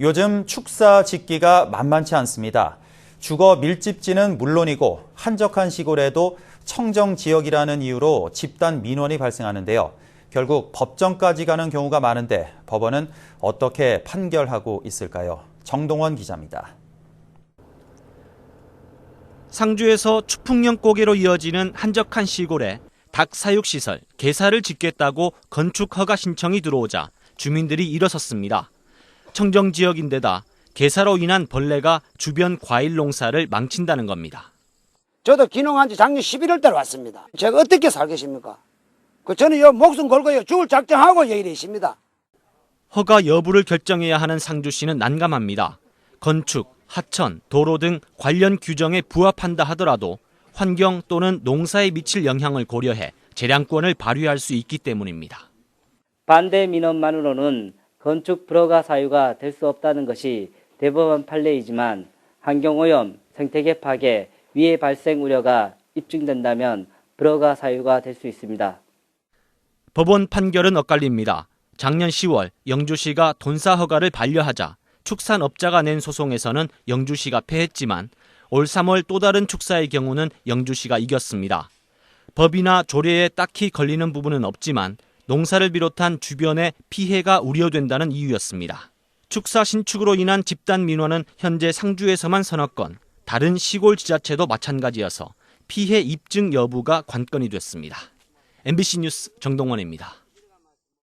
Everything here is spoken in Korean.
요즘 축사 짓기가 만만치 않습니다. 주거 밀집지는 물론이고 한적한 시골에도 청정 지역이라는 이유로 집단 민원이 발생하는데요. 결국 법정까지 가는 경우가 많은데 법원은 어떻게 판결하고 있을까요? 정동원 기자입니다. 상주에서 추풍령 고개로 이어지는 한적한 시골에 닭 사육 시설 개사를 짓겠다고 건축 허가 신청이 들어오자 주민들이 일어섰습니다. 청정 지역인데다 개사로 인한 벌레가 주변 과일 농사를 망친다는 겁니다. 저도 기농한 지 작년 11월 달 왔습니다. 제가 어떻게 살겠습니까? 그 저는 요 목숨 걸고 요 죽을 작정하고 여기 있습니다. 허가 여부를 결정해야 하는 상주시는 난감합니다. 건축, 하천, 도로 등 관련 규정에 부합한다 하더라도 환경 또는 농사에 미칠 영향을 고려해 재량권을 발휘할 수 있기 때문입니다. 반대 민원만으로는 건축 불허가 사유가 될 수 없다는 것이 대법원 판례이지만 환경오염, 생태계 파괴, 위해 발생 우려가 입증된다면 불허가 사유가 될 수 있습니다. 법원 판결은 엇갈립니다. 작년 10월 영주시가 돈사 허가를 반려하자 축산업자가 낸 소송에서는 영주시가 패했지만 올 3월 또 다른 축사의 경우는 영주시가 이겼습니다. 법이나 조례에 딱히 걸리는 부분은 없지만 농사를 비롯한 주변에 피해가 우려된다는 이유였습니다. 축사 신축으로 인한 집단 민원은 현재 상주에서만 서너 건, 다른 시골 지자체도 마찬가지여서 피해 입증 여부가 관건이 됐습니다. MBC 뉴스 정동원입니다.